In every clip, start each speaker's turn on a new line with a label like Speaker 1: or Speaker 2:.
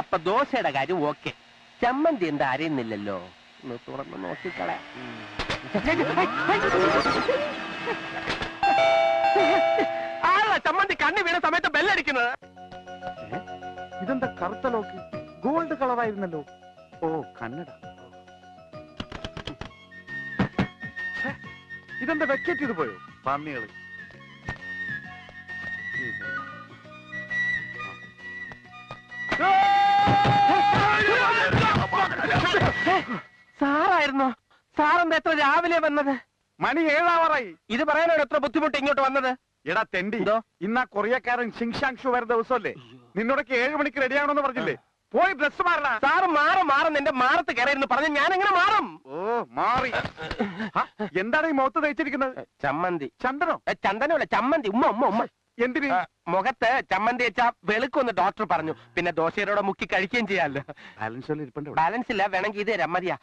Speaker 1: അപ്പൊ ദോശയുടെ കാര്യം ഓക്കെ. ചമ്മന്തി എന്താ അറിയുന്നില്ലല്ലോ ഒന്ന് തുറന്ന് നോക്കിക്കളെ. ആളാ ചമ്മന്തി കണ്ണി വീണ സമയത്ത് ബെല്ലടിക്കുന്നത്?
Speaker 2: ഇതെന്താ കറുത്ത ലോക്ക്? ഗോൾഡ് കളറായിരുന്നല്ലോ. ഓ കണ്ണട. ഇതെന്താ വെക്കറ്റ് ചെയ്ത് പോയോ? പന്നികൾ.
Speaker 1: സാറായിരുന്നോ? സാറെന്താ എത്ര രാവിലെ വന്നത്?
Speaker 2: മണി ഏഴാവറായി.
Speaker 1: ഇത് പറയാനോ എത്ര ബുദ്ധിമുട്ട് ഇങ്ങോട്ട് വന്നത്?
Speaker 2: എടാ തെണ്ടി ഇന്ന കൊറിയക്കാരൻ ഷിങ്ഷാങ്ഷു വരുന്ന ദിവസമല്ലേ? നിന്നോടൊക്കെ ഏഴ് മണിക്ക് റെഡിയാകണമെന്ന് പറഞ്ഞില്ലേ? പോയി ഡ്രസ് മാറണ
Speaker 1: സാറ് മാറും മാറും നിന്റെ മാറത്ത് കയറിയിരുന്നു. പറഞ്ഞ ഞാൻ എങ്ങനെ മാറും?
Speaker 2: ഓ മാറി. എന്താണ് ഈ മുഖത്ത് തയ്ച്ചിരിക്കുന്നത്
Speaker 1: ചമ്മന്തി.
Speaker 2: ചന്ദനോ?
Speaker 1: ചന്ദനോ അല്ല ചമ്മന്തി. ഉമ്മ ഉമ്മ ഉമ്മ.
Speaker 2: എന്തിന്?
Speaker 1: മുഖത്ത് ചമ്മന്തി വെച്ചാ വെളുക്കൊന്ന് ഡോക്ടർ പറഞ്ഞു. പിന്നെ ദോശയിലൂടെ മുക്കി കഴിക്കുകയും ചെയ്യാമല്ലോ
Speaker 2: ബാലൻസ്
Speaker 1: ബാലൻസ് ഇല്ല. വേണമെങ്കിൽ ഇത് തരാം. മതിയാ.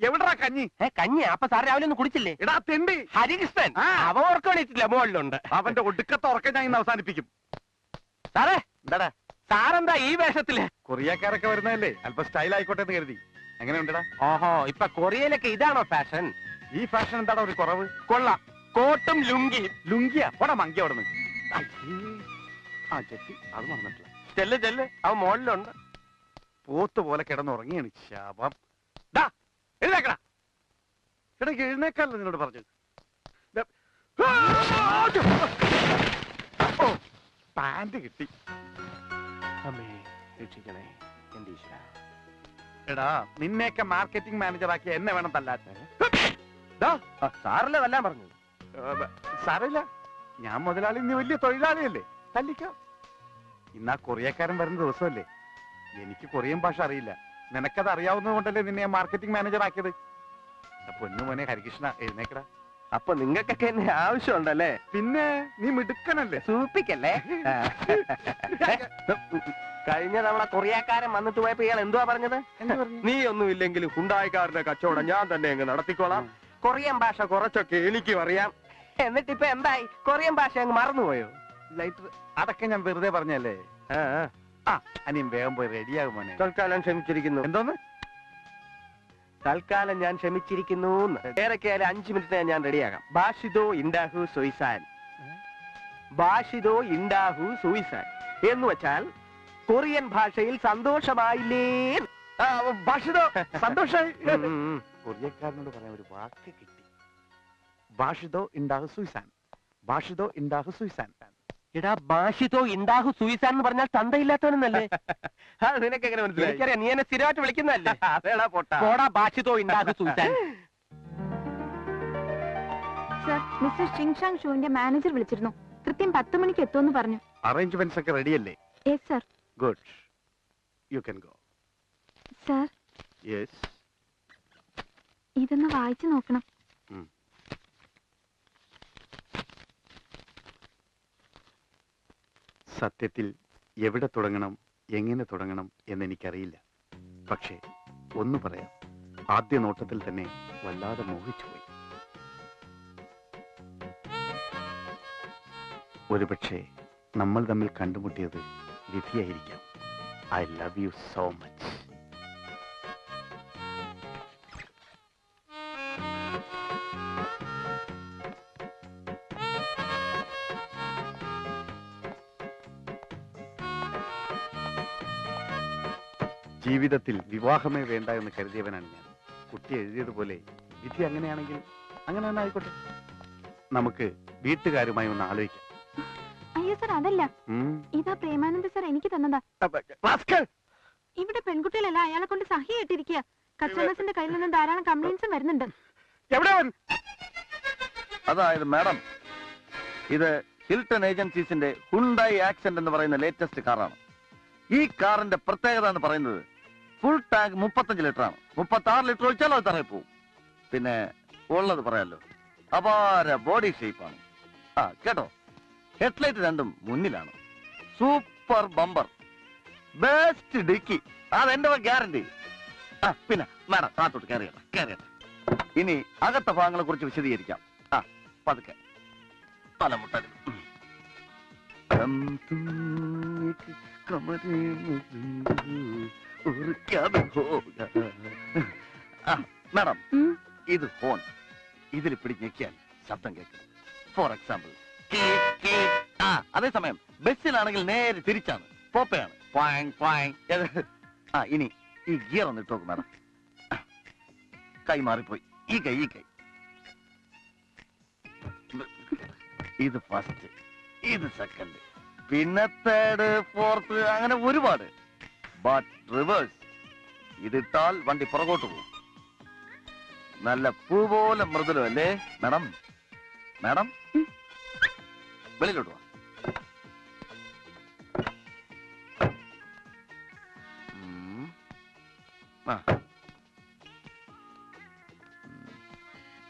Speaker 2: എവിടാ കഞ്ഞി?
Speaker 1: കഞ്ഞി. അപ്പൊ സാർ രാവിലെ ഒന്നും കുടിച്ചില്ലേ?
Speaker 2: എടാ തെണ്ടി.
Speaker 1: ഹരികൃഷ്ണൻ. അവ ഓർക്കണിട്ടില്ല മുകളിലുണ്ട്.
Speaker 2: അവന്റെ ഒടുക്കത്തെ ഉറക്കം ഞാൻ ഇന്ന് അവസാനിപ്പിക്കും.
Speaker 1: സാറേ.
Speaker 2: എന്താടാ?
Speaker 1: സാറെന്താ ഈ വേഷത്തിൽ?
Speaker 2: കൊറിയക്കാരൊക്കെ വരുന്നതല്ലേ? അല്പം സ്റ്റൈൽ ആയിക്കോട്ടെ എന്ന് കരുതി. എങ്ങനെയുണ്ടടാ?
Speaker 1: ഓഹോ ഇപ്പൊ കൊറിയയിലൊക്കെ ഇതാണോ ഫാഷൻ
Speaker 2: ഈ ഫാഷൻ എന്താടാ ഒരു കുറവ്?
Speaker 1: കൊള്ളാം. കോട്ടും ലുങ്കിയും.
Speaker 2: ലുങ്കിയാ? പോടാ മങ്കി അവിടെ നിന്ന് ആ ചെത്തി അത് മറന്നിട്ടില്ല.
Speaker 1: ചെല്ല് ചെല്ല്. അവ മുകളിലുണ്ട്
Speaker 2: പോത്ത് പോലെ കിടന്നുറങ്ങിയാണ് ശാപം ഡാ എഴുന്നേക്കടാ. ഇടയ്ക്ക് എഴുന്നേക്കാല്ലോ നിന്നോട് പറഞ്ഞു പാന്റ് കിട്ടി.
Speaker 1: അമ്മേ രക്ഷിക്കണേ. എന്റെ ഈശ്വര.
Speaker 2: എടാ നിന്നെയൊക്കെ മാർക്കറ്റിംഗ് മാനേജർ ആക്കി എന്നെ വേണം തല്ലാത്ത
Speaker 1: സാറല്ലേ തല്ലാൻ പറഞ്ഞു
Speaker 2: സാറില്ല ഞാൻ മുതലാളി നീ വലിയ തൊഴിലാളിയല്ലേ? തല്ലിക്കോ. ഇന്നാ കൊറിയക്കാരൻ വരുന്ന ദിവസമല്ലേ? എനിക്ക് കൊറിയൻ ഭാഷ അറിയില്ല. നിനക്കത് അറിയാവുന്നത് കൊണ്ടല്ലേ നിന്നെ മാർക്കറ്റിംഗ് മാനേജർ ആക്കിയത്? പൊന്നു മോനെ ഹരികൃഷ്ണ എഴുന്നേക്കടാ.
Speaker 1: അപ്പൊ നിങ്ങൾക്കൊക്കെ എന്നെ ആവശ്യമുണ്ടല്ലേ?
Speaker 2: പിന്നെ നീ മിടുക്കനല്ലേ?
Speaker 1: സൂപ്പിക്കല്ലേ? ആ. കഴിഞ്ഞ തവണ കൊറിയക്കാരൻ വന്നിട്ട് പോയപ്പോ ഇയാൾ എന്തുവാ പറഞ്ഞത്? നീ ഒന്നും ഇല്ലെങ്കിലും ഹുണ്ടായിക്കാരന്റെ കച്ചവടം ഞാൻ തന്നെ അങ്ങ് നടത്തിക്കോളാം. കൊറിയൻ ഭാഷ കുറച്ചൊക്കെ എനിക്കും അറിയാം. എന്നിട്ട് ഇപ്പൊ എന്തായി? കൊറിയൻ ഭാഷ അങ്ങ് മറന്നുപോയോ?
Speaker 2: ലൈറ്റർ അതൊക്കെ ഞാൻ വെറുതെ പറഞ്ഞല്ലേ?
Speaker 1: ആ,
Speaker 2: അനിയും വേഗം പോയി റെഡിയാകും മോനെ.
Speaker 1: തൽക്കാലം ക്ഷമിച്ചിരിക്കുന്നു.
Speaker 2: എന്തോന്ന്?
Speaker 1: തൽക്കാലം ഞാൻ ക്ഷമിച്ചിരിക്കുന്നു ഏറെക്കാലം അഞ്ചു മിനിറ്റ് ഞാൻ റെഡിയാകാം. ഭാഷിതോ ഇണ്ടാഹു സുയിസാൻ. ഭാഷിതോ ഇണ്ടാഹു സുയിസാൻ. എന്ന് വെച്ചാൽ കൊറിയൻ ഭാഷയിൽ സന്തോഷമായില്ലേ
Speaker 2: ബാഷിദോ
Speaker 1: ഉം.
Speaker 2: കൊറിയക്കാരനോട് പറയാൻ ഒരു വാക്ക് കിട്ടി. ഭാഷിതോ ഇണ്ടാഹു സുയിസാൻ. ബാഷിതോ ഇണ്ടാഹു സുയിസാൻ.
Speaker 1: എടാ ബാഷിതോ ഇണ്ടാഹു സുയിസാൻ എന്ന് പറഞ്ഞാൽ ചന്തയില്ലാത്തവനെന്നല്ലേ നിനക്ക് എങ്ങനെ മനസ്സിലായി? നീ എന്നെ സ്ഥിരമായിട്ട് വിളിക്കുന്നല്ലേ
Speaker 2: അതേടാ പൊട്ട.
Speaker 1: പോടാ ബാഷിതോ ഇണ്ടാഹു സുയിസാൻ.
Speaker 3: സർ മിസ്റ്റർ ഷിങ്ഷാങ് ഷൂവിന്റെ മാനേജർ വിളിച്ചിരുന്നു. കൃത്യം പത്ത് മണിക്ക് എത്തുമെന്ന് പറഞ്ഞു.
Speaker 2: അറേഞ്ച്മെന്റ്സ് ഒക്കെ റെഡിയല്ലേ?
Speaker 3: Yes sir.
Speaker 2: Good you can go
Speaker 3: sir.
Speaker 2: Yes
Speaker 3: ഇതൊന്ന് വായിച്ചു നോക്കണം.
Speaker 2: സത്യത്തിൽ എവിടെ തുടങ്ങണം എങ്ങനെ തുടങ്ങണം എന്നെനിക്കറിയില്ല. പക്ഷേ ഒന്ന് പറയാം. ആദ്യ നോട്ടത്തിൽ തന്നെ വല്ലാതെ മോഹിച്ചുപോയി ഒരുപക്ഷെ നമ്മൾ തമ്മിൽ കണ്ടുമുട്ടിയത് വിധിയായിരിക്കാം. I love you so much ജീവിതത്തിൽ വിവാഹമേ വേണ്ട എന്ന് കരുതിയവനാണ് ഞാൻ. കുട്ടി എഴുതിയതുപോലെ വിധി അങ്ങനെയാണെങ്കിൽ അങ്ങനെ തന്നെ ആയിക്കോട്ടെ. നമുക്ക് വീട്ടുകാരുമായി ഒന്ന് ആലോചിക്കാം.
Speaker 3: അയ്യോ സർ അതല്ല.
Speaker 2: ഉം.
Speaker 3: ഇതാ പ്രേമാനന്ദ സർ എനിക്ക് തന്നതാ. ഇവിടെ പെൺകുട്ടികളല്ല അയാളെ കൊണ്ട് സഹി ഇട്ടിരിക്കുക കസ്റ്റമേഴ്സിന്റെ കയ്യിൽ നിന്ന് ധാരാളം കംപ്ലൈന്റ്സും വരുന്നുണ്ട്.
Speaker 2: എവിടെ അവൻ?
Speaker 4: അതായത് മാഡം ഇത് ഹിൽട്ടൺ ഏജൻസീസിന്റെ ഹുണ്ടായി ആക്സെന്റ് എന്ന് പറയുന്ന ലേറ്റസ്റ്റ് കാറാണ് ഈ കാറിന്റെ പ്രത്യേകത എന്ന് പറയുന്നത് ഫുൾ ടാങ്ക് മുപ്പത്തഞ്ച് ലിറ്റർ ആണ്. മുപ്പത്തി ആറ് ലിറ്റർ ഒഴിച്ചാൽ അത് തറയിൽ പോവും. പിന്നെ ഉള്ളത് പറയാലോ. അപാര ബോഡി ഷേപ്പാണ് ആ കേട്ടോ? ഹെഡ്ലൈറ്റ് രണ്ടും മുന്നിലാണ്. Super bumper best dickey. അതെന്റെ ഗ്യാരണ്ടി ആ പിന്നെ മാഡം താത്തോട്ട് കയറിയട്ടെ കയറിയട്ടെ. ഇനി അകത്തെ ഭാഗങ്ങളെ കുറിച്ച് വിശദീകരിക്കാം. ആ പതുക്കെ. തലമുട്ടൽ हम ഉറിക്കാതെ മാഡം ഇത് ഫോൺ. ഇതിൽ ഇപ്പിടി ഞെക്കിയാൽ ശബ്ദം കേൾക്കും ഫോർ എക്സാമ്പിൾ അതേസമയം ബസ്സിലാണെങ്കിൽ നേരെ തിരിച്ചാണ്. പോപ്പയാണ്. ഇനി ഈ ഗിയർ ഒന്ന് ഇട്ടോക്കും മാഡം. കൈ മാറിപ്പോയി. ഈ കൈ ഈ കൈ. ഇത് ഫസ്റ്റ് ഇത് സെക്കൻഡ് പിന്നെ തേർഡ് ഫോർത്ത് അങ്ങനെ ഒരുപാട്. ബട്ട് റിവേഴ്സ് ഇതിട്ടാൽ വണ്ടി പുറകോട്ട് പോകും. നല്ല പൂ പോലെ മൃദുലം അല്ലേ? മാഡം? മാഡം. വെളിയിലോട്ട്.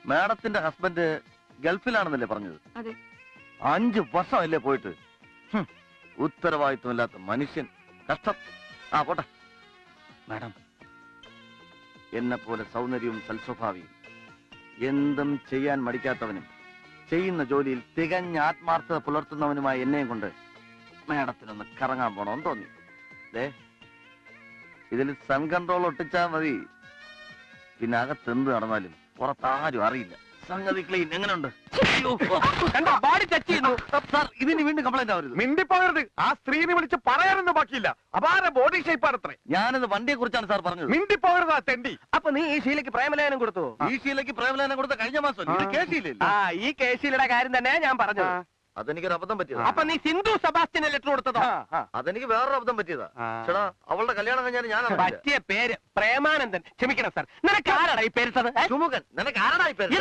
Speaker 4: മാഡത്തിന്റെ ഹസ്ബൻഡ് ഗൾഫിലാണെന്നല്ലേ പറഞ്ഞത്?
Speaker 3: അഞ്ചു
Speaker 4: അഞ്ചു വർഷമല്ലേ പോയിട്ട്. ഉത്തരവാദിത്വമില്ലാത്ത മനുഷ്യൻ. കഷ്ടം. ആ പോട്ടെ. മാഡം എന്നെ പോലെ സൗന്ദര്യവും സൽസ്വഭാവിയും എന്തും ചെയ്യാൻ മടിക്കാത്തവനും ചെയ്യുന്ന ജോലിയിൽ തികഞ്ഞ ആത്മാർത്ഥത പുലർത്തുന്നവനുമായ എന്നെയും കൊണ്ട് മാഡത്തിനൊന്ന് കറങ്ങാൻ പോണമെന്ന് തോന്നി. ദേ ഇതിൽ സൺ കൺട്രോൾ ഒട്ടിച്ചാ മതി. പിന്നെ അകത്തെന്ത് നടന്നാലും പുറത്താരും അറിയില്ല. സംഗതി ക്ലീൻ എങ്ങനെയുണ്ട് അയ്യോ.
Speaker 1: കണ്ടോ ബോഡി ടച്ച് ചെയ്യുന്നു
Speaker 4: സാർ ഇതിന് വീണ്ടും കംപ്ലൈന്റ് ആവരുത്.
Speaker 2: മിണ്ടിപ്പോകരുത്. ആ സ്ത്രീനെ വിളിച്ച് പറയാനൊന്നും ബാക്കിയില്ല. അപാര ബോഡി ഷേപ്പാണ് അത്രേ
Speaker 4: ഞാനത് വണ്ടിയെ കുറിച്ചാണ് സാർ പറഞ്ഞത്.
Speaker 2: മിണ്ടിപ്പോകരുത് ആ തെണ്ടി.
Speaker 1: അപ്പൊ നീ ഈ ശീലയ്ക്ക് പ്രേമലേഖനം കൊടുത്തു?
Speaker 4: ഈ ശീലയ്ക്ക് പ്രേമലേനം കൊടുത്ത കഴിഞ്ഞ മാസം ഇത്
Speaker 2: ആ.
Speaker 1: ആ ഈ കേസിയുടെ കാര്യം തന്നെ ഞാൻ പറഞ്ഞു
Speaker 4: അതെനിക്കൊരു അബദ്ധം പറ്റിയതാ.
Speaker 1: അപ്പൊ നീ സിന്ധു സെബാസ്റ്റ്യന് ലെറ്റർ കൊടുത്തതോ?
Speaker 4: അതെനിക്ക് വേറൊരു അബദ്ധം പറ്റിയതാ. ചേടാ അവളുടെ കല്യാണം കഴിഞ്ഞാൽ ഞാൻ
Speaker 1: പറ്റിയ പേര് പ്രേമാനന്ദൻ. ക്ഷമിക്കണം സാർ. നിനക്ക് ആരാടാ ഈ പേരിട്ടത്?
Speaker 4: ചുമുഖൻ നിനക്ക് ഈ പേര്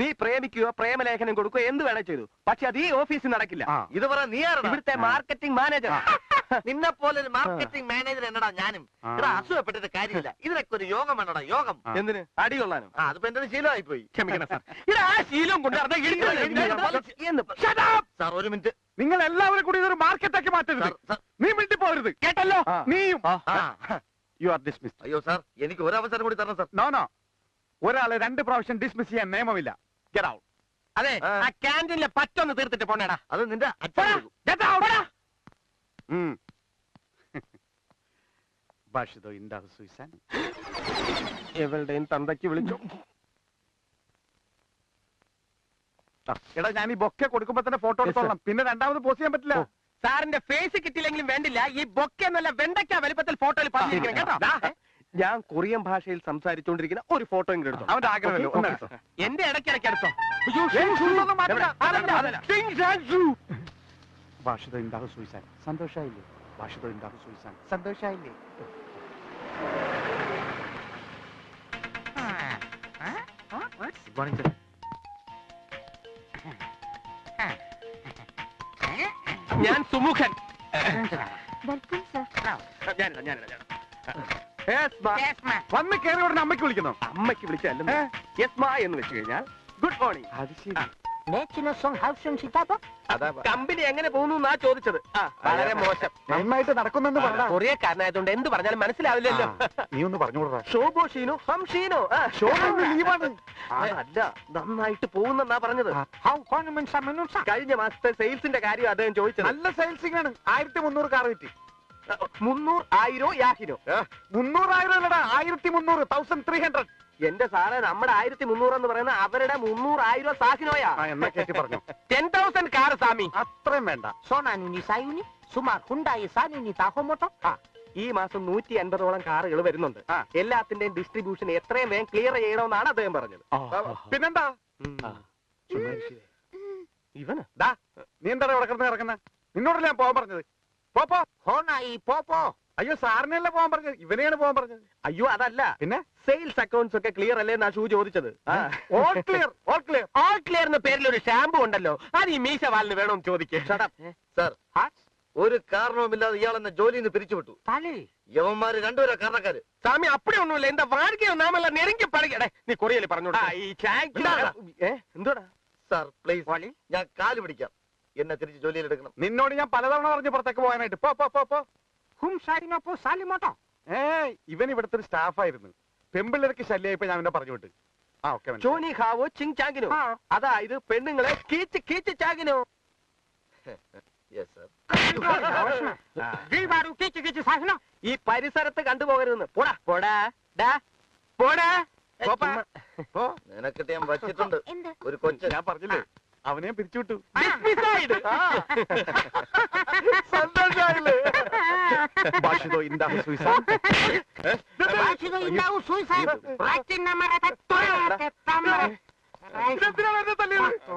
Speaker 1: നീ പ്രേമിക്കുകയോ പ്രേമലേഖനം കൊടുക്കുകയോ എന്ത് വേണേ ചെയ്തു. പക്ഷെ അത് ഈ ഓഫീസിൽ നടക്കില്ല.
Speaker 4: ഇത് പറ നീ
Speaker 1: ഇവിടുത്തെ മാർക്കറ്റിംഗ് മാനേജർ
Speaker 4: നിന്നെ പോലെ ഒരു മാർക്കറ്റിംഗ് മാനേജർ എന്നടാ ഞാനും. ഇവിടെ അസുഖപ്പെട്ടിട്ട് കാര്യമില്ല. ഇതിനൊക്കെ ഒരു യോഗം വേണടാ യോഗം.
Speaker 1: എന്തിന്? അടി കൊള്ളാനും?
Speaker 4: അതിപ്പോ എന്റെ ശീലമായി പോയി
Speaker 1: ക്ഷമിക്കണം സാർ. ഇത് ആ ശീലം കൊണ്ട്
Speaker 4: സാർ ഒരു മിനിറ്റ്.
Speaker 2: നിങ്ങൾ എല്ലാവരും കൂടി ഇതൊരു മാർക്കറ്റാക്കി മാറ്റരുത്. നീ മിണ്ടി
Speaker 1: പോരുത്.
Speaker 2: കേട്ടല്ലോ? നീയും. യു ആർ ഡിസ്മിസ്
Speaker 4: അയ്യോ സാർ എനിക്ക് ഒരു അവസരം കൂടി തരണം സാർ.
Speaker 2: നോ നോ ഒരാളെ രണ്ട് പ്രാവശ്യം ഡിസ്മിസ് ചെയ്യാൻ നിയമമില്ല. ഗെറ്റ് ഔട്ട്
Speaker 1: അതെ
Speaker 4: ആ.
Speaker 1: ആ ക്യാന്റീനിലെ പറ്റൊന്ന് തീർത്തിട്ട് പോണേടാ.
Speaker 4: അത് നിന്റെ അച്ഛൻ കൊടുക്കും.
Speaker 1: Get out.
Speaker 2: ഭാഷിതോ ഇന്താ സുയിസാൻ.
Speaker 1: എവളുടെയും തന്തയ്ക്ക് വിളിച്ചു.
Speaker 2: എടാ ഞാൻ ഈ ബൊക്കെ കൊടുക്കുമ്പോ തന്നെ ഫോട്ടോ എടുത്തോളാം. പിന്നെ രണ്ടാമത് പോസ്റ്റ് ചെയ്യാൻ പറ്റില്ല.
Speaker 1: ഓ. സാറിന്റെ ഫേസ് കിട്ടില്ലെങ്കിലും വേണ്ടില്ല. ഈ ബൊക്കെ എന്നല്ല വെണ്ടയ്ക്ക വലിപ്പത്തിൽ ഫോട്ടോയിൽ പറഞ്ഞിരിക്കണം കേട്ടോ?
Speaker 2: ദാ,
Speaker 1: ഞാൻ കൊറിയൻ ഭാഷയിൽ സംസാരിച്ചുകൊണ്ടിരിക്കുന്ന ഒരു ഫോട്ടോ എങ്കിലും എടുത്തോ.
Speaker 2: അവന്റെ ആഗ്രഹമല്ലോ? ഒന്ന് എടുത്തോ.
Speaker 1: എന്റെ എടുത്തോ.
Speaker 2: ഏയ്.
Speaker 1: അതല്ല, അതല്ല.
Speaker 2: ഭാഷിതോ ഇന്താഹു സുയിസാൻ സന്തോഷായില്ലേ? ഭാഷിതോ ഇന്താഹു സുയിസാൻ സന്തോഷായില്ലേ
Speaker 1: ഞാൻ സുമുഖൻ.
Speaker 3: Welcome sir.
Speaker 1: ഞാനിടാം ഞാനിടാം ഞാനിടാം. Yes, ma.
Speaker 2: വന്ന് കയറി ഉടനെ അമ്മയ്ക്ക് വിളിക്കുന്നു.
Speaker 1: അമ്മയ്ക്ക് വിളിച്ചല്ലേ? യസ്മാ എന്ന് വെച്ച് കഴിഞ്ഞാൽ ഗുഡ് മോർണിംഗ്.
Speaker 2: അത് ശരി.
Speaker 1: കമ്പനി എങ്ങനെ പോകുന്നു എന്നാ ചോദിച്ചത്. വളരെ മോശം.
Speaker 2: നന്നായിട്ട് നടക്കുന്നെന്ന് പറഞ്ഞ
Speaker 1: കൊറിയക്കാരനായതുകൊണ്ട് എന്ത് പറഞ്ഞാലും മനസ്സിലാവില്ലല്ലോ.
Speaker 2: നീ ഒന്ന് പറഞ്ഞുകൂടാ
Speaker 1: ഷോബോ ഷീനോ ഹം ഷീനോ. അല്ല നന്നായിട്ട് പോകുന്നെന്നാ പറഞ്ഞത്. കഴിഞ്ഞ മാസത്തെ സെയിൽസിന്റെ കാര്യം അദ്ദേഹം ചോദിച്ചത്.
Speaker 2: നല്ല സെയിൽസിംഗ് ആണ്. ആയിരത്തി മുന്നൂറ് കാർ കിട്ടി.
Speaker 1: മുന്നൂറ് ആയിരോ യാഹിരോ
Speaker 2: മുന്നൂറായിരം അല്ലടാ ആയിരത്തി മുന്നൂറ് തൗസൻഡ് ത്രീ ഹൺഡ്രഡ്
Speaker 1: എന്റെ സാറേ നമ്മുടെ ആയിരത്തി മുന്നൂറ് എന്ന് പറയുന്ന അവരുടെ മുന്നൂറായിരം സാഹിനോയാ.
Speaker 2: എന്നാ കേട്ടി പറഞ്ഞു.
Speaker 1: ടെൻ തൗസൻഡ് കാർ സാമി
Speaker 2: അത്രയും വേണ്ട.
Speaker 5: Sonanuni Sayuni, സുമാർ Hyundai Sanuni താഹോമോട്ടോ.
Speaker 1: ആ, ഈ മാസം നൂറ്റി അൻപതോളം കാറുകൾ വരുന്നുണ്ട്. എല്ലാത്തിന്റെയും ഡിസ്ട്രിബ്യൂഷൻ എത്രയും വേഗം ക്ലിയർ ചെയ്യണമെന്നാണ് അദ്ദേഹം പറഞ്ഞത്.
Speaker 2: പിന്നെന്താ?
Speaker 1: ഇവന്?
Speaker 2: നീ എന്താ ഇവിടെ കിടന്ന് കിടക്കുന്ന? നിന്നോടല്ലേ ഞാൻ പോകാൻ പറഞ്ഞത്? പോ
Speaker 5: ഹോണായി പോപ്പോ.
Speaker 2: അയ്യോ സാറിനല്ല പോകാൻ പറഞ്ഞത്. ഇവനെയാണ് പോകാൻ പറഞ്ഞത്.
Speaker 1: അയ്യോ അതല്ല.
Speaker 2: പിന്നെ?
Speaker 1: സെയിൽസ് അക്കൗണ്ട്സ് ഒക്കെ ക്ലിയർ അല്ലേ എന്നാ ഷൂ ചോദിച്ചത്?
Speaker 2: All clear all clear
Speaker 1: all clear എന്ന പേരിൽ ഒരു ഷാമ്പു ഉണ്ടല്ലോ. അത് ഈ മീശ വാലിന് വേണമെന്ന് ചോദിക്കേ.
Speaker 4: സർ ഒരു കാരണവുമില്ലാതെ ഇയാൾ എന്നെ ജോലിയിൽ നിന്ന് പിരിച്ചുവിട്ടു യവന്മാര് രണ്ടുപേരാ കാരണക്കാര്.
Speaker 1: സ്വാമി അപ്പടി ഒന്നുമില്ല എന്താ വാഴകയോ നാമല്ല നെരുങ്ങി പഴകടെ നീ കൊറിയല്ലേ പറഞ്ഞോടാ ഈ? ഏ എന്തോടാ?
Speaker 4: സാർ പ്ലീസ് ഞാൻ കാൽ പിടിക്കാം. എന്നെ തിരിച്ച് ജോലിയിൽ എടുക്കണം.
Speaker 2: നിന്നോട് ഞാൻ പലതവണ പറഞ്ഞു പുറത്തേക്ക് പോകാനായിട്ട്. പോ പോ പോ പോ.
Speaker 5: Hum Sarinopo Salimoto,
Speaker 2: ഏ ഇവൻ ഇവിടുത്തെ ഒരു സ്റ്റാഫായിരുന്നു. പെമ്പിള്ളേർക്ക് ശല്യമായിപ്പോ ഞാൻ അവനെ പറഞ്ഞു വിട്ട്. ആ ഓക്കെ
Speaker 1: ചോനി ഖാവോ ചിങ് ചാങ്കിനോ. അതായത് പെണ്ണുങ്ങളെ കീച്ച് കീച്ച്
Speaker 5: ചാങ്കിനോ.
Speaker 1: ഈ പരിസരത്ത് കണ്ടുപോകരുതെന്ന്. പോടാ പോടാ ഡാ പോടാ.
Speaker 2: പോപ്പാ. പോ.
Speaker 4: നിനക്കിട്ട് ഞാൻ വച്ചിട്ടുണ്ട്. ഒരു കൊച്ചു.
Speaker 2: ഞാൻ പറഞ്ഞില്ലേ? അവനെ പിരിച്ചുവിട്ടു.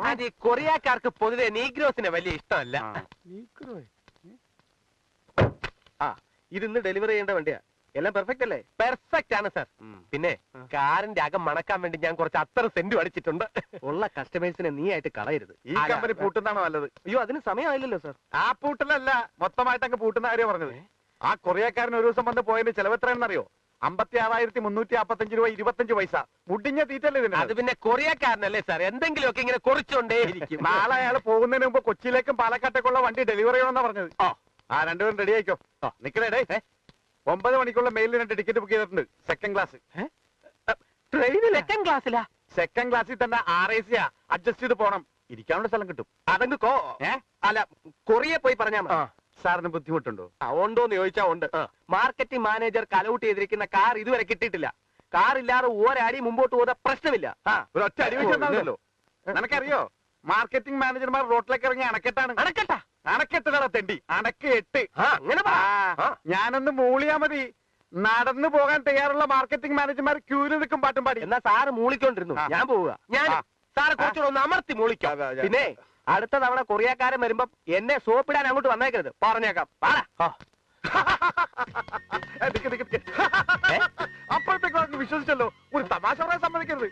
Speaker 1: അത് ഈ കൊറിയക്കാർക്ക് പൊതുവെ നീഗ്രോസിനെ വലിയ ഇഷ്ടമല്ല. ആ ഇതിന്ന് ഡെലിവറി ചെയ്യേണ്ട വണ്ടിയാ. എല്ലാം പെർഫെക്റ്റ് അല്ലേ? പെർഫെക്റ്റ് ആണ് സാർ പിന്നെ കാറിന്റെ അകം മണക്കാൻ വേണ്ടി ഞാൻ കുറച്ച് അത്ര സെന്റ് അടിച്ചിട്ടുണ്ട്. ഉള്ള കസ്റ്റമേഴ്സിനെ നീ ആയിട്ട് കളയരുത്.
Speaker 2: ഈ കമ്പനി പൂട്ടുന്നതാണോ നല്ലത്?
Speaker 1: അയ്യോ അതിന് സമയമായില്ലല്ലോ സാർ
Speaker 2: ആ പൂട്ടലല്ല മൊത്തമായിട്ട് അങ്ങ് പൂട്ടുന്ന കാര്യം പറഞ്ഞത്. ആ കൊറിയക്കാരൻ ഒരു ദിവസം വന്ന് പോയതിന്റെ ചെലവ് എത്രയാണെന്നറിയോ? അമ്പത്തി ആറായിരത്തി മുന്നൂറ്റി അമ്പത്തഞ്ച് രൂപ ഇരുപത്തഞ്ച് പൈസ. മുടിഞ്ഞ തീറ്റല്ലേ
Speaker 1: അത് പിന്നെ കൊറിയക്കാരനല്ലേ സാർ എന്തെങ്കിലുമൊക്കെ ഇങ്ങനെ കുറിച്ചോണ്ടേ ഇരിക്കും.
Speaker 2: നാളെ അയാൾ പോകുന്നതിന് മുമ്പ് കൊച്ചിയിലേക്കും പാലക്കാട്ടേക്കുള്ള വണ്ടി ഡെലിവറി ചെയ്യണമെന്നാ പറഞ്ഞത്.
Speaker 1: ആ.
Speaker 2: രണ്ടുപേരും റെഡി ആയിക്കോ. നിക്കണേ ഡേ ഒമ്പത് മണിക്കുള്ള മെയിലിന് രണ്ട് ടിക്കറ്റ് ബുക്ക് ചെയ്തിട്ടുണ്ട്. സെക്കൻഡ് ക്ലാസ്
Speaker 1: ട്രെയിനിൽ സെക്കൻഡ് ക്ലാസ്സിലാ
Speaker 2: സെക്കൻഡ് ക്ലാസ്സിൽ തന്നെ ആർ എ സിയാ അഡ്ജസ്റ്റ് ചെയ്ത് പോണം. ഇരിക്കാനുള്ള സ്ഥലം കിട്ടും.
Speaker 1: അതങ്ങ് കോ. അല്ല കൊറിയ പോയി പറഞ്ഞാ മതി.
Speaker 2: സാറിന് ബുദ്ധിമുട്ടുണ്ടോ?
Speaker 1: ആ, ഉണ്ടോന്ന് ചോദിച്ചാ ഉണ്ട്. മാർക്കറ്റിംഗ് മാനേജർ കലൗട്ട് ചെയ്തിരിക്കുന്ന കാർ ഇതുവരെ കിട്ടിയിട്ടില്ല. കാർ ഇല്ലാതെ ഒരടി മുമ്പോട്ട് പോകുന്ന പ്രശ്നമില്ല.
Speaker 2: ഒരൊറ്റ അടി വെച്ചോ നിനക്കറിയോ? മാർക്കറ്റിംഗ് മാനേജർമാർ റോട്ടിലേക്ക് ഇറങ്ങി അണക്കെട്ടാണ്.
Speaker 1: അണക്കട്ടാ?
Speaker 2: അണക്കെട്ടുകളെ തെണ്ടി. അണക്ക് എട്ട്.
Speaker 1: അങ്ങനെ
Speaker 2: ഞാനൊന്ന് മൂളിയാ മതി. നടന്നു പോകാൻ തയ്യാറുള്ള മാർക്കറ്റിംഗ് മാനേജർമാർ ക്യൂര് നിൽക്കും പാട്ടും പാടി.
Speaker 1: എന്നാ സാറ് മൂളിക്കൊണ്ടിരുന്നു. ഞാൻ പോവുക. ഞാൻ. സാറ് കുറച്ചുകൂടെ ഒന്ന് അമർത്തി മൂളിക്കാം. പിന്നെ അടുത്ത തവണ കൊറിയക്കാരൻ വരുമ്പോ എന്നെ സോപ്പിടാൻ അങ്ങോട്ട് വന്നേക്കരുത്. പറഞ്ഞേക്കാം. പാടാ.
Speaker 2: അപ്പോഴത്തേക്കും വിശ്വസിച്ചല്ലോ. ഒരു തമാശ പറയാൻ സമ്മതിക്കരുത്.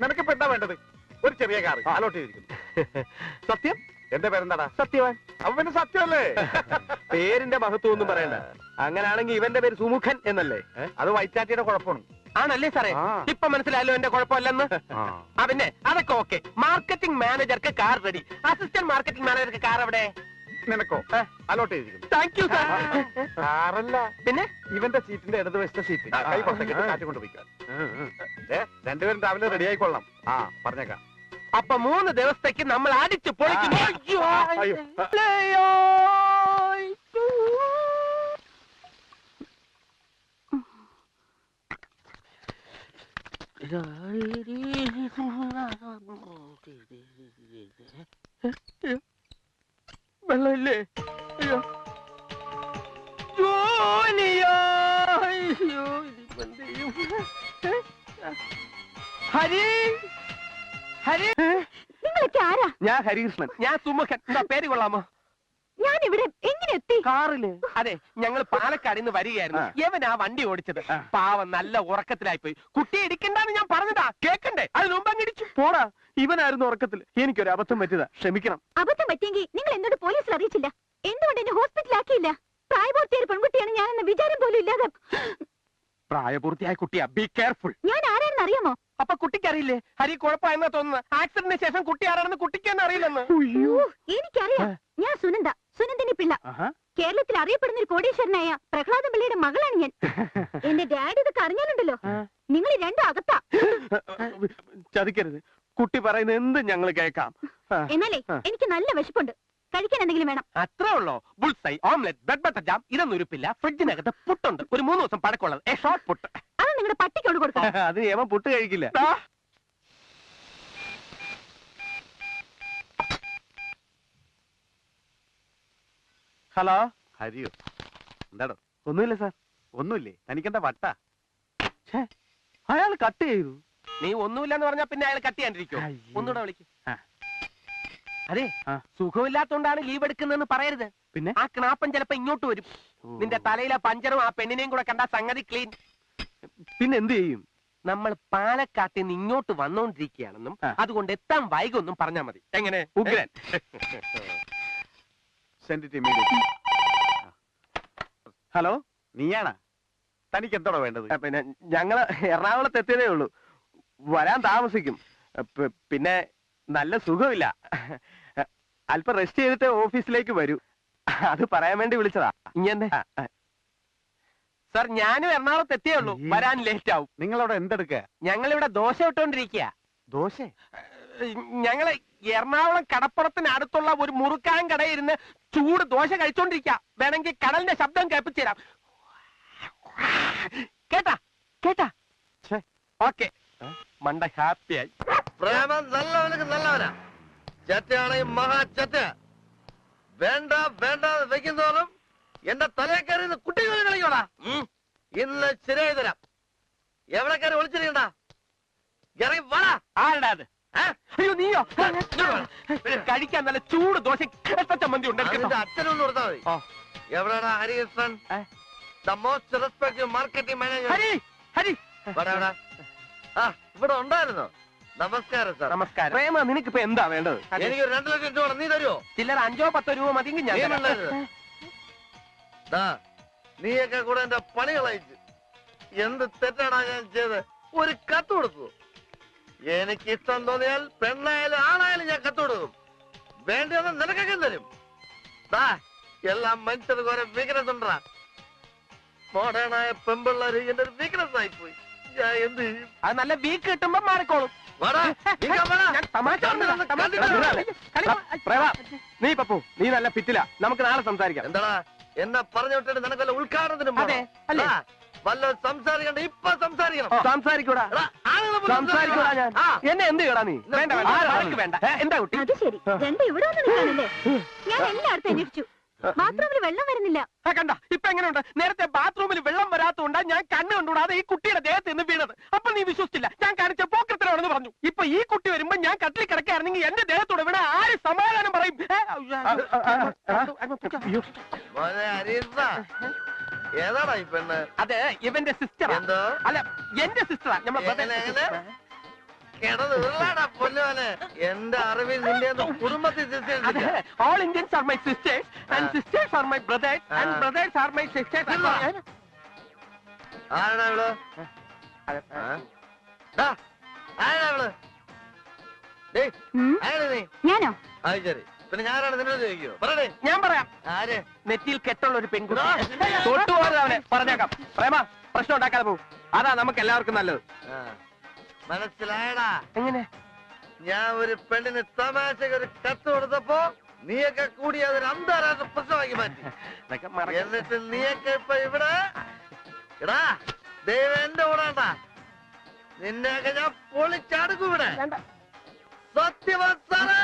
Speaker 2: നിനക്കിപ്പോ എന്താ വേണ്ടത്? ഒരു ചെറിയ കാർ അലോട്ട് ചെയ്തിരിക്കുന്നു
Speaker 1: സത്യം?
Speaker 2: എന്റെ പേരെന്താടാ?
Speaker 1: സത്യവാൻ.
Speaker 2: പിന്നെ സത്യമല്ലേ?
Speaker 1: പേരിന്റെ മഹത്വം ഒന്നും പറയണ്ട. അങ്ങനാണെങ്കിൽ ഇവന്റെ പേര് സുമുഖൻ എന്നല്ലേ?
Speaker 2: അത് വൈറ്റാറ്റിയുടെ കുഴപ്പമാണ്.
Speaker 1: ആണല്ലേ സാറേ. ഇപ്പൊ മനസ്സിലായല്ലോ എന്റെ കുഴപ്പമില്ലെന്ന്? ആ. പിന്നെ അതൊക്കെ ഓക്കെ. മാർക്കറ്റിംഗ് മാനേജർക്ക് കാർ റെഡി. അസിസ്റ്റന്റ് മാർക്കറ്റിംഗ് മാനേജർക്ക് കാർ എവിടെ?
Speaker 2: നിനക്കോ? Allot
Speaker 1: thank you sir.
Speaker 2: കാറല്ല.
Speaker 1: പിന്നെ?
Speaker 2: ഇവന്റെ സീറ്റിന്റെ ഇടതുവശത്തെ സീറ്റ്. കൈ പുറത്തേക്ക് കാറ്റ് കൊണ്ടുപോയിക്കാം. രണ്ടുപേരും രാവിലെ റെഡി ആയിക്കൊള്ളാം ആ പറഞ്ഞേക്കാം.
Speaker 1: അപ്പൊ മൂന്ന് ദിവസത്തേക്ക് നമ്മൾ അടിച്ചു പൊളിക്കുന്നു. വെള്ളമില്ലേ? അയ്യോ. ജോലിയോ? അയ്യോ ചെയ്യും? ഹരി? ഹരി?
Speaker 3: നിങ്ങളൊക്കെ ആരാ?
Speaker 1: ഞാൻ ഹരികൃഷ്ണൻ ഞാൻ സുമുഖൻ. എന്താ പേര് കൊള്ളാമോ?
Speaker 3: ഞാൻ ഇവിടെ എങ്ങനെ എത്തി
Speaker 1: കാറിൽ. അതെ ഞങ്ങൾ പാലക്കാട് നിന്ന് വരികയായിരുന്നു. എവനാ വണ്ടി ഓടിച്ചത്. പാവം നല്ല ഉറക്കത്തിലായി പോയി. കുട്ടി ഇടിക്കണ്ടെന്ന് ഞാൻ പറഞ്ഞതാ. കേക്കണ്ടേ? അതിന് മുമ്പ് അങ്ങിടിച്ചു പോടാ. ഇവനായിരുന്നു ഉറക്കത്തിൽ. എനിക്കൊരു അബദ്ധം പറ്റിയതാ. ക്ഷമിക്കണം.
Speaker 3: അബദ്ധം പറ്റിയെങ്കിൽ നിങ്ങൾ എന്നോട് പോലീസിൽ അറിയിച്ചില്ല. എന്തുകൊണ്ട് എന്നെ ഹോസ്പിറ്റലാക്കിയില്ല? പ്രായപൂർത്തിയൊരു പെൺകുട്ടിയാണ് ഞാനെന്ന വിചാരം പോലും ഇല്ലാതെ
Speaker 1: പ്രായപൂർത്തിയായ കുട്ടിയാ. ബി കെയർഫുൾ
Speaker 3: ഞാൻ ആരാണെന്ന് അറിയാമോ?
Speaker 1: അപ്പൊ കുട്ടിക്കറിയില്ലേ ഹരി കുഴപ്പമായെന്നാ തോന്നുന്നു ആക്സിഡന്റിന് ശേഷം കുട്ടി ആരാണെന്ന് കുട്ടിക്ക് തന്നെ അറിയില്ലെന്ന്
Speaker 3: എനിക്കറിയാം. ഞാൻ സുനന്ദ സുനന്ദിനി പിള്ള. കേരളത്തിൽ അറിയപ്പെടുന്ന ഒരു കോടീശ്വരനായ പ്രഹ്ലാദ പിള്ളയുടെ മകളാണ് ഞാൻ. എന്റെ ഡാഡി ഇതൊക്കെ അറിഞ്ഞാലുണ്ടല്ലോ. നിങ്ങൾ രണ്ടും അകത്താ.
Speaker 1: ചതിക്കരുത്. കുട്ടി പറയുന്ന എന്ത് ഞങ്ങൾ കേൾക്കാം.
Speaker 3: എന്നാലേ എനിക്ക് നല്ല വിശപ്പുണ്ട്. കഴിക്കാൻ എന്തെങ്കിലും വേണം.
Speaker 1: അത്രേ ഉള്ളോ. Bullseye omelette bread butter jam ഇതൊന്നും ഉരുപ്പില്ല. ഫ്രിഡ്ജിനകത്ത് പുട്ടുണ്ട്. ഒരു മൂന്ന് ദിവസം പഴക്കമുള്ളത്. A short puttu.
Speaker 3: അത് നിങ്ങളുടെ പട്ടിക്കോട് കൊടുക്കാം
Speaker 1: അത് ഏവൻ പുട്ട് കഴിക്കില്ല. ഹലോ?
Speaker 2: ഹരിയോ. എന്താടോ?
Speaker 1: ഒന്നുമില്ല സാർ.
Speaker 2: ഒന്നുമില്ലേ? തനിക്കെന്താ വട്ട?
Speaker 1: അയാൾ കട്ട് ചെയ്തു. നീ ഒന്നുമില്ലെന്ന് പറഞ്ഞാ പിന്നെ അയാൾ കട്ട് ചെയ്യാണ്ടിരിക്കോ. ഒന്നുകൂടെ വിളിക്ക്. അതെ. സുഖമില്ലാത്തോണ്ടാണ് ലീവ് എടുക്കുന്നതെന്ന് പറയരുത്.
Speaker 2: പിന്നെ?
Speaker 1: ആ ക്നാപ്പൻ ചിലപ്പോ ഇങ്ങോട്ട് വരും. നിന്റെ തലയിലെ പഞ്ചറും ആ പെണ്ണിനെയും കൂടെ കണ്ട സംഗതി ക്ലീൻ
Speaker 2: പിന്നെ എന്ത് ചെയ്യും?
Speaker 1: നമ്മൾ പാലക്കാട്ടിൽ നിന്ന് ഇങ്ങോട്ട് വന്നോണ്ടിരിക്കുകയാണെന്നും അതുകൊണ്ട് എത്താൻ വൈകൊന്നും പറഞ്ഞാ മതി. എങ്ങനെ?
Speaker 2: ഉഗ്രൻ.
Speaker 1: ഹലോ?
Speaker 2: നീയാണാ? തനിക്ക് എന്തോടാ വേണ്ടത്
Speaker 1: പിന്നെ ഞങ്ങൾ എറണാകുളത്ത് എത്തിയതേ ഉള്ളൂ. വരാൻ താമസിക്കും. പ്- പിന്നെ നല്ല സുഖമില്ല. അല്പം റെസ്റ്റ് ചെയ്തിട്ട് ഓഫീസിലേക്ക് വരൂ. അത് പറയാൻ വേണ്ടി വിളിച്ചതാ. ഇങ്ങനെ സാർ ഞാനും എറണാകുളത്ത് എത്തിയേ ഉള്ളൂ. വരാൻ ലേറ്റ് ആവും.
Speaker 2: നിങ്ങളവിടെ എന്തെടുക്ക?
Speaker 1: ഞങ്ങളിവിടെ ദോശ ഇട്ടോണ്ടിരിക്കുക
Speaker 2: ദോശ?
Speaker 1: ഞങ്ങൾ എറണാകുളം കടപ്പുറത്തിന് അടുത്തുള്ള ഒരു മുറുക്കാൻ കടയിരുന്ന് ചൂട് ദോശ കഴിച്ചോണ്ടിരിക്ക വേണമെങ്കിൽ കടലിന്റെ ശബ്ദം കേൾപ്പിച്ചു തരാം കേട്ടാ? കേട്ടാ ഓക്കെ. മണ്ട ഹാപ്പിയായി.
Speaker 4: പ്രേമം നല്ലവനക്ക് നല്ലവനാ. ചറ്റയാണെങ്കിൽ മഹാ ചറ്റ. വേണ്ട വേണ്ട വെക്കുന്നതോറും എന്റെ തലയെ കയറി കുട്ടികൾ കളിക്കോടാ. ഇന്ന് ശരിയായി തരാം എവിടെ കയറി ഒളിച്ചിരിക്കണ്ട? ഇറങ്ങി വാടാ.
Speaker 1: ആരടാ അത്? അയ്യോ നീയോ. കഴിക്കാൻ നല്ല ചൂട് ദോശ ചമ്മന്തി ഉണ്ട്.
Speaker 4: അച്ഛനൊന്ന് കൊടുത്താൽ മതി.
Speaker 1: ആ.
Speaker 4: എവിടെയാണ് Harikrishnan? The most respective marketing manager.
Speaker 1: Hari Hari.
Speaker 4: ഇവിടെ ഉണ്ടായിരുന്നോ? നമസ്കാരം സാർ.
Speaker 1: നമസ്കാരം. പ്രേമ നിനക്ക് ഇപ്പൊ എന്താ വേണ്ടത്?
Speaker 4: എനിക്ക് രണ്ടു ലക്ഷം രൂപ നീ തരുമോ
Speaker 1: ചില്ലറ അഞ്ചോ പത്തോ രൂപ മതിയെങ്കിൽ ഞാൻ തരാം.
Speaker 4: നീയൊക്കെ കൂടെ എന്റെ പണി കളയിച്ചു എന്ത് തെറ്റാടാ ഞാൻ ചെയ്ത് ഒരു കത്ത് കൊടുത്തു എനിക്ക് ഇഷ്ടം തോന്നിയാൽ പെണ്ണായാലും ആണായാലും ഞാൻ കത്ത് കൊടുക്കും. വേണ്ടതെന്ന് നിനക്കൊക്കെ തരും. ദാ എല്ലാം മനുഷ്യർക്ക് ഓരോ വീക്ക്നെസ് ഉണ്ടാ മോഡേണായ പെമ്പിള്ളേര് എന്റെ ഒരു വീക്ക്നെസ് ആയിപ്പോയി. ഞാൻ എന്ത് ചെയ്യും?
Speaker 1: അത് നല്ല വീക്ക് കിട്ടുമ്പോ മാറിക്കോളും. നീ പപ്പു നീ നല്ല ഫിറ്റില. നമുക്ക് നാളെ സംസാരിക്കാം.
Speaker 4: എന്താടാ എന്നെ പറഞ്ഞു വിട്ടിട്ട് നിനക്കല്ല ഉദ്ഘാടനത്തിനും? വല്ല സംസാരിക്കണ്ട ഇപ്പൊ സംസാരിക്കണം.
Speaker 1: സംസാരിക്കൂടാ. സംസാരിക്കൂടാ ഞാൻ. എന്നെ എന്ത് കേടാ നീ? വേണ്ട വേണ്ട.
Speaker 4: ആരാ
Speaker 1: വഴക്ക് വേണ്ട. എന്താ കുട്ടി?
Speaker 3: അത് ശരി. രണ്ടും ഇവിടെ വന്ന് നിൽക്കാനല്ലേ ഞാൻ എല്ലായിടത്തും അന്വേഷിച്ചു. ബാത്റൂമിൽ വെള്ളം വരുന്നില്ല.
Speaker 1: കണ്ട. ഇപ്പൊ എങ്ങനെയുണ്ട്? നേരത്തെ ബാത്റൂമിൽ വെള്ളം വരാത്തോണ്ടാ ഞാൻ കണ്ണ് കണ്ടുകൂടാതെ ഈ കുട്ടിയുടെ ദേഹത്ത് നിന്ന് വീണത്. അപ്പൊ നീ വിശ്വസിച്ചില്ല. ഞാൻ കാണിച്ച പോക്കത്തിലാണെന്ന് പറഞ്ഞു. ഇപ്പൊ ഈ കുട്ടി വരുമ്പോ ഞാൻ കട്ടിൽ കിടക്കായിരുന്നെങ്കിൽ എന്റെ ദേഹത്തോടെ വീണ ആര് സമാധാനം പറയും? അതെ അയ്യോ.
Speaker 4: മോനെ അരീസ ഏതാടാ ഈ പെണ്ണ്?
Speaker 1: അത് ഇവന്റെ സിസ്റ്റർ
Speaker 4: എന്തോ?
Speaker 1: അല്ല എന്റെ സിസ്റ്ററാ
Speaker 4: എങ്ങനെ, എന്റെ അറിവിൽ നിന്റെ ഒന്നും കുടുംബത്തിൽ
Speaker 1: അതെ
Speaker 4: സിസ്റ്റേഴ്സില്ല.
Speaker 1: All Indians are my sisters and sisters are my brothers and brothers are my sisters
Speaker 3: ഞാനോ?
Speaker 4: അത് ശരി. പിന്നെ ഞാനാണ് നിന്നോട് ചോദിക്കോ പറയണേ
Speaker 1: ഞാൻ പറയാം.
Speaker 4: ആര്?
Speaker 1: നെറ്റിയിൽ കെട്ടുള്ള ഒരു പെൺകുട്ടി.
Speaker 4: ആ.
Speaker 1: അവനെ പറഞ്ഞേക്കാം. പ്രേമ പ്രശ്നം ഉണ്ടാക്കാതെ പോകും അതാ നമുക്ക് എല്ലാവർക്കും നല്ലത്.
Speaker 4: ആ, മനസ്സിലായടാ?
Speaker 1: എങ്ങനെ?
Speaker 4: ഞാൻ ഒരു പെണ്ണിന് തമാശക്ക് ഒരു കത്ത് കൊടുത്തപ്പോ നീയൊക്കെ കൂടി അതൊരു അന്താരാഷ്ട്ര പ്രശ്നമാക്കി മാറ്റി. എന്നിട്ട് നീയൊക്കെ ഇപ്പൊ ഇവിടെ എടാ ദൈവം എന്റെ കൂടെ ഉണ്ടാ? നിന്നെയൊക്കെ ഞാൻ പൊളിച്ചടുക്കും ഇവിടെ. സത്യവത്സരേ